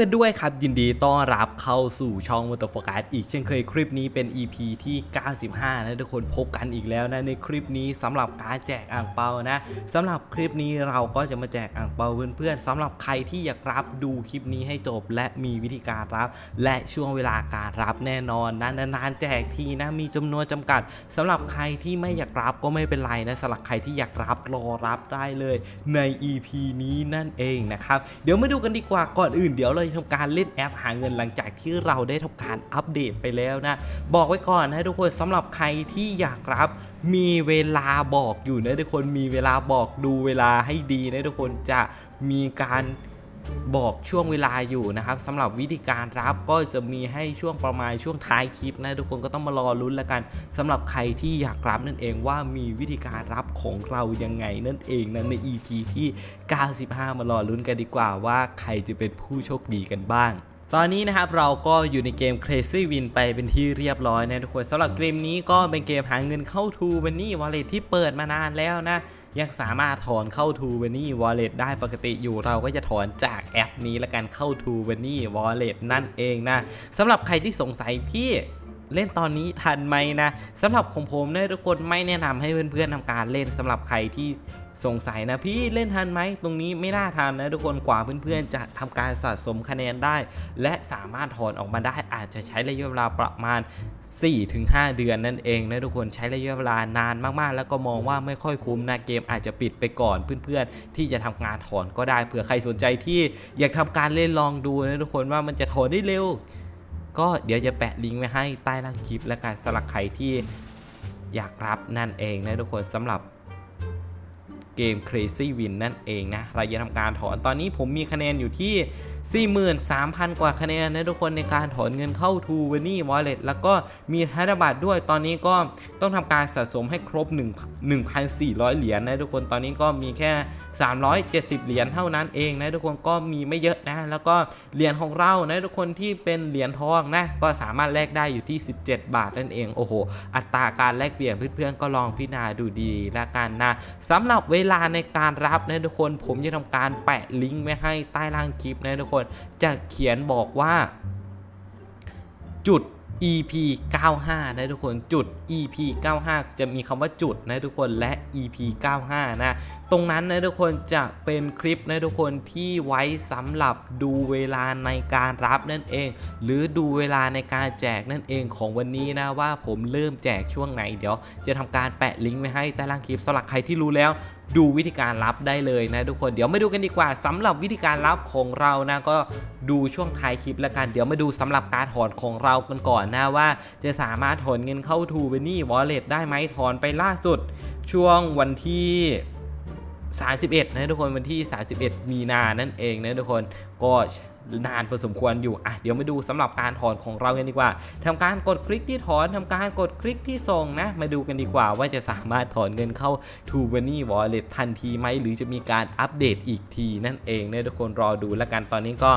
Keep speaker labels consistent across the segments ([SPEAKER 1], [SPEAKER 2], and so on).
[SPEAKER 1] กันด้วยครับ ยินดีต้อนรับเข้าสู่ช่องม o ต o โฟกัสอีกเช่นเคยคลิปนี้เป็น EP ที่ 95 นะทุกคนพบกันอีกแล้วนะ ในคลิปนี้สำหรับการแจกอ่างเปานะสำหรับคลิปนี้เราก็จะมาแจกอ่างเปาเพื่อนๆสำหรับใครที่อยากรับดูคลิปนี้ให้จบ และมีวิธีการรับ และช่วงเวลาการรับแน่นอนนะนานๆแจกทีนะมีจำนวนจำกัดสำหรับใครที่ไม่อยากรับก็ไม่เป็นไรนะสำหรับใครที่อยากรับรอรับได้เลยใน EP นี้นั่นเองนะครับเดี๋ยวมาดูกันดีกว่าก่อนอื่นเดี๋ยวเราจะทำการเล่นแอปหาเงินหลังจากที่เราได้ทำการอัปเดตไปแล้วนะ บอกไว้ก่อนนะทุกคนสำหรับใครที่อยากรับมีเวลาบอกอยู่นะทุกคนมีเวลาบอกดูเวลาให้ดีนะทุกคนจะมีการ บอกช่วงเวลาอยู่นะครับสำหรับวิธีการรับก็จะมีให้ช่วงประมาณช่วงท้ายคลิปนะทุกคนก็ต้องมารอลุ้นแล้วกันสำหรับใครที่อยากรับนั่นเองว่ามีวิธีการรับของเรายังไงนั่นเองนะใน EP ที่ 95 มารอลุ้นกันดีกว่าว่าใครจะเป็นผู้โชคดีกันบ้าง ตอนนี้นะครับเราก็อยู่ในเกม Crazy Win ไปเป็นที่เรียบร้อยนะทุกคนสำหรับเกมนี้ก็เป็นเกมหาเงินเข้า t ู b ันนี่วอลเล็ตที่เปิดมานานแล้วนะยังสามารถถอนเข้า t ู b ันนี่วอลเล็ตได้ปกติอยู่เราก็จะถอนจากแอปนี้แล้วกันเข้า t ู b ันนี่วอลเล็ตนั่นเองนะสำหรับใครที่สงสัยพี่เล่นตอนนี้ทันไหมนะสำหรับของผมเนี่ยทุกคนไม่แนะนำให้เพื่อนๆทำการเล่นสำหรับใครที่ สงสัยนะพี่เล่นทันไหมตรงนี้ไม่น่าทันนะทุกคนกว่าเพื่อนๆจะทำการสะสมคะแนนได้ และสามารถถอนออกมาได้อาจจะใช้ระยะเวลาประมาณ 4-5 เดือนนั่นเองนะทุกคนใช้ระยะเวลานานมากๆ แล้วก็มองว่าไม่ค่อยคุ้มนะเกมอาจจะปิดไปก่อนเพื่อนๆ ที่จะทำงานถอนก็ได้เผื่อใครสนใจที่อยากทำการเล่นลองดูนะทุกคนว่ามันจะถอนได้เร็ว ก็เดี๋ยวจะแปะลิงก์ไว้ให้ใต้ล่างคลิปและการสลักใครที่อยากรับนั่นเองนะทุกคนสำหรับ เกม Crazy Win นั่นเองนะ เราจะทำการถอนตอนนี้ผมมีคะแนนอยู่ที่ 43,000 กว่าคะแนนนะทุกคนในการถอนเงินเข้า t ู v e n y Wallet แล้วก็มีธนบัตรด้วยตอนนี้ก็ต้องทำการสะสมให้ครบ1 1,400 เหรียญนะทุกคนตอนนี้ก็มีแค่ 370 เหรียญเท่านั้นเองนะทุกคนก็มีไม่เยอะนะ แล้วก็เหรียญของเรานะทุกคนที่เป็นเหรียญทองนะก็สามารถแลกได้อยู่ที่ 17 บาทนั่นเองโอ้โหอัตราการแลกเปลี่ยนเพื่อนๆก็ลองพิจารณาดูดีละกันนะสำหรับเวลลาในการรับนะทุกคน ผมจะทำการแปะลิงก์ไว้ให้ใต้ล่างคลิปนะทุกคน จะเขียนบอกว่า จุด EP 95 นะทุกคนจุด EP 95 จะมีคำว่าจุดนะทุกคนและ EP 95 นะ ตรงนั้นนะทุกคนจะเป็นคลิปนะทุกคนที่ไว้สำหรับดูเวลาในการรับนั่นเอง หรือดูเวลาในการแจกนั่นเองของวันนี้นะว่าผมเริ่มแจกช่วงไหนเดี๋ยว จะทำการแปะลิงก์ไว้ให้ใต้ล่างคลิปสำหรับใครที่รู้แล้ว ดูวิธีการรับได้เลยนะทุกคนเดี๋ยวมาดูกันดีกว่าสำหรับวิธีการรับของเรานะก็ดูช่วงท้ายคลิปแล้วกัน เดี๋ยวมาดูสำหรับการถอนของเรากันก่อนนะว่า จะสามารถถอนเงินเข้าทูเบนนี่วอลเล็ตได้ไหมถอนไปล่าสุด ช่วงวันที่31นะทุกคนวันที่ 31 มีนานั่นเองนะทุกคนก็ นานพอสมควรอยู่อะเดี๋ยวมาดูสำหรับการถอนของเรากันดีกว่าทำการกดคลิกที่ถอนทำการกดคลิกที่ส่งนะ มาดูกันดีกว่าว่าจะสามารถถอนเงินเข้า t ู b ันนี่วอลเล็ทันทีไหมหรือจะมีการอัปเดตอีกทีนั่นเองนะทุกคนรอดูแล้วกันตอนนี้ก็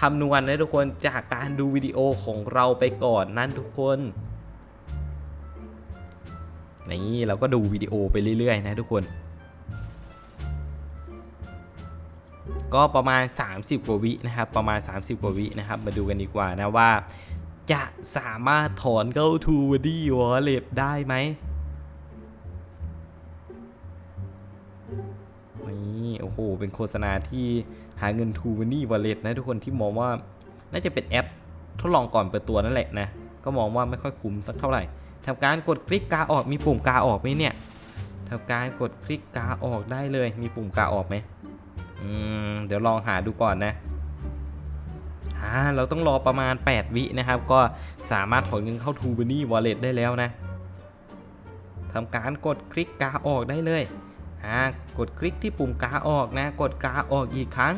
[SPEAKER 1] คำนวณนะทุกคนจากการดูวิดีโอของเราไปก่อนนั่นทุกคนนี่เราก็ดูวิดีโอไปเรื่อยๆ นะทุกคน ก็ประมาณ 30 กว่าวินะครับประมาณ 30 กว่าวินะครับมาดูกันดีกว่านะว่า จะสามารถถอนเข้า t ู b ันนี่วอลเล็ตได้ไหมนี่โอ้โหเป็นโฆษณาที่หาเงิน t ู b ันนี่วอลเล็ตนะทุกคนที่มองว่าน่าจะเป็นแอปทดลองก่อนเปิดตัวนั่นแหละนะก็มองว่าไม่ค่อยคุ้มสักเท่าไหร่ทำการกดคลิกกาออกมีปุ่มกาออกไหมเนี่ยทำการกดคลิกกาออกได้เลยมีปุ่มกาออกไหม อืมเดี๋ยวลองหาดูก่อนนะอ่าเราต้องรอประมาณ 8 วินะครับ ก็สามารถถอนเงินเข้า t ู b ันนี่วอลเล็ตได้แล้วนะทำการกดคลิกกาออกได้เลยอ่ากดคลิกที่ปุ่มกาออกนะ กดกาออกอีกครั้ง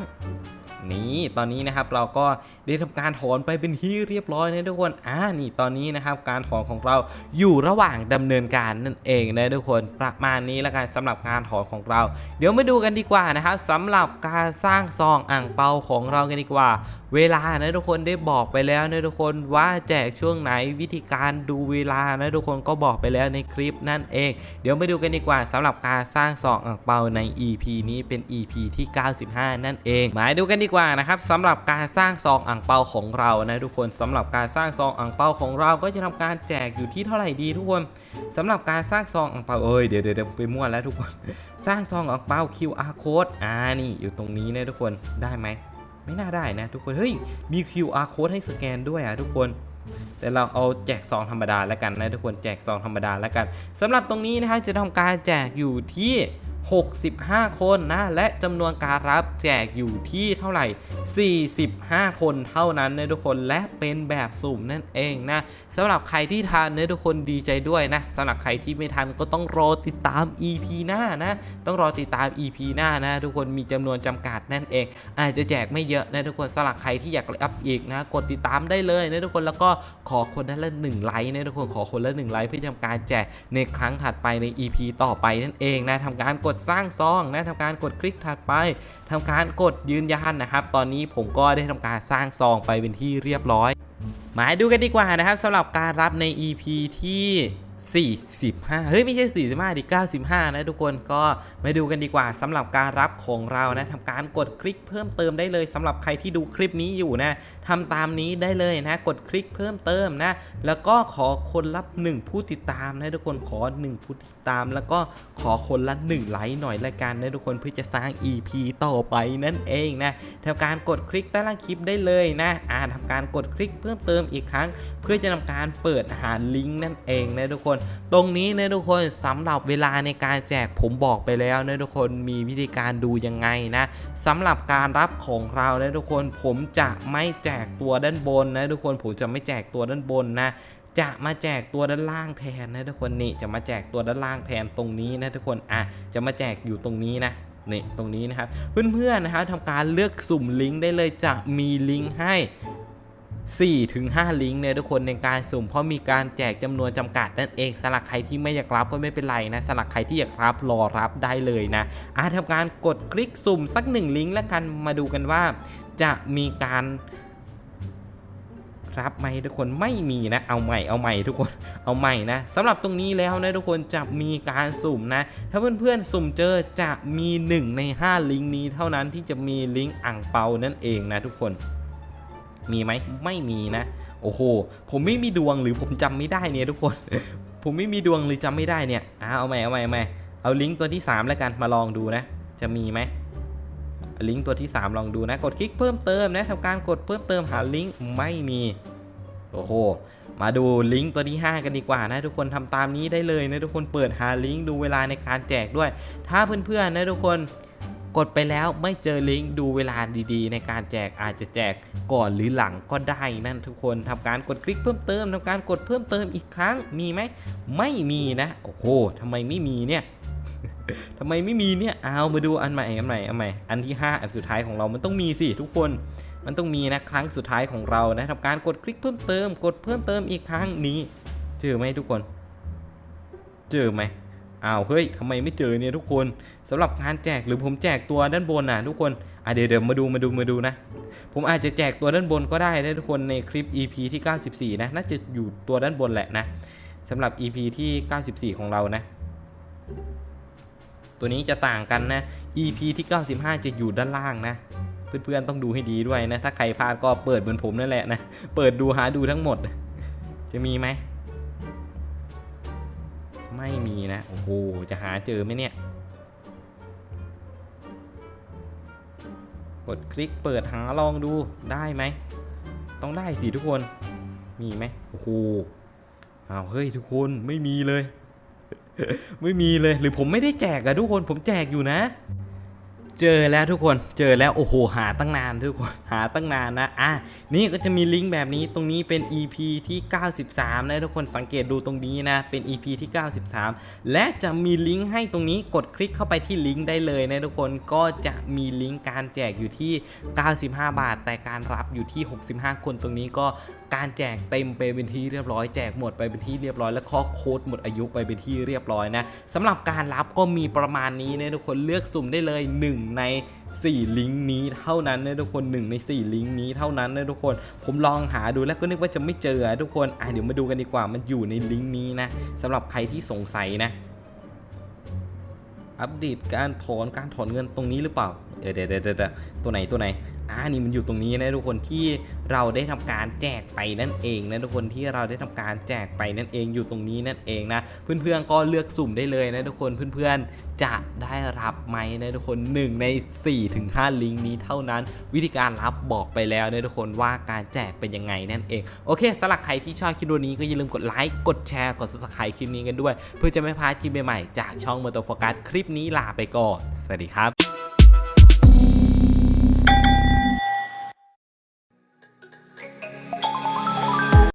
[SPEAKER 1] นี่ตอนนี้นะครับเราก็ได้ทำการถอนไปเป็นที่เรียบร้อยนะทุกคนอ่านี่ตอนนี้นะครับการถอนของเราอยู่ระหว่างดำเนินการนั่นเองนะทุกคนประมาณนี้แล้วกันสำหรับการถอนของเรา เดี๋ยวมาดูกันดีกว่านะครับสำหรับการสร้างซองอ่างเปาของเรากันดีกว่าเวลานะทุกคนได้บอกไปแล้วนะทุกคนว่าแจกช่วงไหนวิธีการดูเวลานะทุกคนก็บอกไปแล้วในคลิปนั่นเอง เดี๋ยวไปดูกันดีกว่าสำหรับการสร้างซองอ่างเปาใน EP นี้เป็น EP ที่ 95 นั่นเอง มาดูกันดีกว่านะครับสำหรับการสร้างซองอ่างเปาของเรานะทุกคนสำหรับการสร้างซองอ่างเปาของเราก็จะทำการแจกอยู่ที่เท่าไหร่ดีทุกคนสำหรับการสร้างซองอ่างเปาเอ้ยเดี๋ยวเดี๋ยวเดี๋ยวไปมั่วแล้วทุกคน สร้างซองอ่างเปา QR code อ่านี่อยู่ตรงนี้นะทุกคนได้ไหม ไม่น่าได้นะทุกคน เฮ้ย มี QR code ให้สแกนด้วยอะทุกคน แต่เราเอาแจกซองธรรมดาแล้วกันนะทุกคน แจกซองธรรมดาแล้วกันสำหรับตรงนี้นะฮะจะทำการแจกอยู่ที่ 65 คนนะ และจำนวนการรับแจกอยู่ที่เท่าไหร่ 45 คนเท่านั้นนะทุกคนและเป็นแบบสุ่มนั่นเองนะสำหรับใครที่ทันนะทุกคนดีใจด้วยนะสำหรับใครที่ไม่ทันก็ต้องรอติดตาม EP หน้านะ ต้องรอติดตาม EP หน้านะ ทุกคนมีจำนวนจำกัดนั่นเอง อาจจะแจกไม่เยอะนะทุกคนสำหรับใครที่อยากรับอีกนะ กดติดตามได้เลยนะทุกคนแล้วก็ขอคนละหนึ่งไลค์นะทุกคนขอคนละหนึ่งไลค์เพื่อทำการแจกในครั้งถัดไปใน EP ต่อไปนั่นเองนะทำการกดดสร้างซองนะทำการกดคลิกถัดไปทำการกดยืนยันนะครับ ตอนนี้ผมก็ได้ทำการสร้างซองไปเป็นที่เรียบร้อย มาดูกันดีกว่านะครับสำหรับการรับใน EP ที่ 45 เฮ้ย ไม่ใช่ 45 ดิ 95 นะทุกคนก็มาดูกันดีกว่าสำหรับการรับของเรานะทำการกดคลิกเพิ่มเติมได้เลยสำหรับใครที่ดูคลิปนี้อยู่นะทำตามนี้ได้เลยนะ กดคลิกเพิ่มเติมนะ แล้วก็ขอคนรับ 1 ผู้ติดตามนะทุกคนขอ 1 ผู้ติดตาม แล้วก็ขอคนละ 1 ไลค์หน่อยละกันนะทุกคนเพื่อจะสร้าง EP ต่อไปนั่นเองนะทำการกดคลิกใต้ล่างคลิปได้เลยนะอ่าทำการกดคลิกเพิ่มเติมอีกครั้ง เพื่อจะทำการเปิดหาลิงก์นั่นเองนะทุกคนตรงนี้นะทุกคนสำหรับเวลาในการแจกผมบอกไปแล้วนะทุกคนมีวิธีการดูยังไงนะสำหรับการรับของเรานะทุกคนผมจะไม่แจกตัวด้านบนนะทุกคนผมจะไม่แจกตัวด้านบนนะจะมาแจกตัวด้านล่างแทนนะทุกคนนี่จะมาแจกตัวด้านล่างแทนตรงนี้นะทุกคนอะจะมาแจกอยู่ตรงนี้นะนี่ตรงนี้นะครับเพื่อนๆนะครับทำการเลือกสุ่มลิงก์ได้เลยจะมีลิงก์ให้ 4ถึง5ลิงก์เนี่ยทุกคนในการสุ่มเพราะมีการแจกจำนวนจำกัดนั่นเองสำหรับใครที่ไม่อยากรับก็ไม่เป็นไรนะสำหรับใครที่อยากรับรอรับได้เลยนะอาทำการกดคลิกสุ่มสักหนึ่งลิงก์แล้วกันมาดูกันว่า จะมีการรับไหมทุกคนไม่มีนะเอาใหม่เอาใหม่ทุกคนเอาใหม่นะสำหรับตรงนี้แล้วนะทุกคนจะมีการสุ่มนะ ถ้าเพื่อนๆสุ่มเจอจะมี 1 ใน 5 ลิงก์นี้เท่านั้นที่จะมีลิงก์อ่างเปานั่นเองนะทุกคน มีไหมไม่มีนะ โอ้โห ผมไม่มีดวงหรือผมจำไม่ได้เนี่ยทุกคน ผมไม่มีดวงหรือจำไม่ได้เนี่ยอ่าเอาใหม่เอาใหม่เอาใหม่เอาลิงก์ตัวที่ 3 แล้วกันมาลองดูนะ จะมีไหมลิงก์ตัวที่ 3 ลองดูนะ กดคลิกเพิ่มเติมนะทำการกดเพิ่มเติมหาลิงก์ไม่มีโอ้โห มาดูลิงก์ตัวที่ 5 กันดีกว่านะทุกคนทำตามนี้ได้เลยนะทุกคนเปิดหาลิงก์ดูเวลาในการแจกด้วย ถ้าเพื่อนๆนะทุกคน กดไปแล้วไม่เจอลิงก์ดูเวลาดีๆ ในการแจกอาจจะแจกก่อนหรือหลังก็ได้นั่นทุกคนทำการกดคลิกเพิ่มเติมทำการกดเพิ่มเติมอีกครั้งมีไหมไม่มีนะโอ้โหทำไมไม่มีเนี่ยทำไมไม่มีเนี่ย เอามาดูอันใหม่อันใหม่อันใหม่ อันที่ 5 อันสุดท้ายของเรา มันต้องมีสิทุกคน มันต้องมีนะครั้งสุดท้ายของเรานะทำการกดคลิกเพิ่มเติม กดเพิ่มเติมอีกครั้งนี้ เจอไหมทุกคน เจอไหม อ้าวเฮ้ยทำไมไม่เจอเนี่ยทุกคนสำหรับงานแจกหรือผมแจกตัวด้านบนน่ะทุกคนอะเดี๋ยวเดี๋ยวมาดูมาดูมาดูนะ ผมอาจจะแจกตัวด้านบนก็ได้นะทุกคนในคลิป EP ที่ 94 นะน่าจะอยู่ตัวด้านบนแหละนะสำหรับ EP ที่ 94 ของเรานะตัวนี้จะต่างกันนะ EP ที่ 95 จะอยู่ด้านล่างนะ เพื่อนๆต้องดูให้ดีด้วยนะ ถ้าใครพลาดก็เปิดเหมือนผมนั่นแหละนะ เปิดดูหาดูทั้งหมด จะมีไหม ไม่มีนะ โอ้โห จะหาเจอไหมเนี่ย กดคลิกเปิดหาลองดูได้ไหม ต้องได้สิทุกคน มีไหมโอ้โหอ้าวเฮ้ยทุกคนไม่มีเลย ไม่มีเลยหรือผมไม่ได้แจกอะทุกคนผมแจกอยู่นะ เจอแล้วทุกคนเจอแล้วโอ้โหหาตั้งนานทุกคนหาตั้งนานนะอะนี่ก็จะมีลิงก์แบบนี้ตรงนี้เป็น EP ที่ 93 นะทุกคนสังเกตดูตรงนี้นะเป็น EP ที่ 93 และจะมีลิงก์ให้ตรงนี้กดคลิกเข้าไปที่ลิงก์ได้เลยนะทุกคนก็จะมีลิงก์การแจกอยู่ที่ 95 บาท แต่การรับอยู่ที่ 65 คนตรงนี้ก็ การแจกเต็มไปเป็นที่เรียบร้อยแจกหมดไปเป็นที่เรียบร้อยและข้อโค้ดหมดอายุไปเป็นที่เรียบร้อยนะสำหรับการรับก็มีประมาณนี้นะทุกคนเลือกสุ่มได้เลย 1 ใน 4 ลิงก์นี้เท่านั้นนะทุกคน 1 ใน 4 ลิงก์นี้เท่านั้นนะทุกคน ผมลองหาดูแล้วก็นึกว่าจะไม่เจอทุกคนอะเดี๋ยวมาดูกันดีกว่ามันอยู่ในลิงก์นี้นะสำหรับใครที่สงสัยนะอัปเดตการถอนการถอนเงินตรงนี้หรือเปล่าเออเดี๋ยวเดี๋ยวเดี๋ยวตัวไหนตัวไหน อ่านี่มันอยู่ตรงนี้นะทุกคนที่เราได้ทำการแจกไปนั่นเองนะทุกคนที่เราได้ทำการแจกไปนั่นเองอยู่ตรงนี้นั่นเองนะเพื่อนๆก็เลือกสุ่มได้เลยนะทุกคนเพื่อนๆจะได้รับไหมนะทุกคน 1 ใน 4 ถึง5ลิงก์นี้เท่านั้น วิธีการรับบอกไปแล้วนะทุกคนว่าการแจกเป็นยังไงนั่นเองโอเคสำหรับใครที่ชอบคลิปวิดีโอนี้ก็อย่าลืมกดไลค์กดแชร์กด subscribe คลิปนี้กันด้วย เพื่อจะไม่พลาดคลิปใหม่ๆจากช่องมอเตอร์โฟกัสคลิปนี้ลาไปก่อนสวัสดีครับ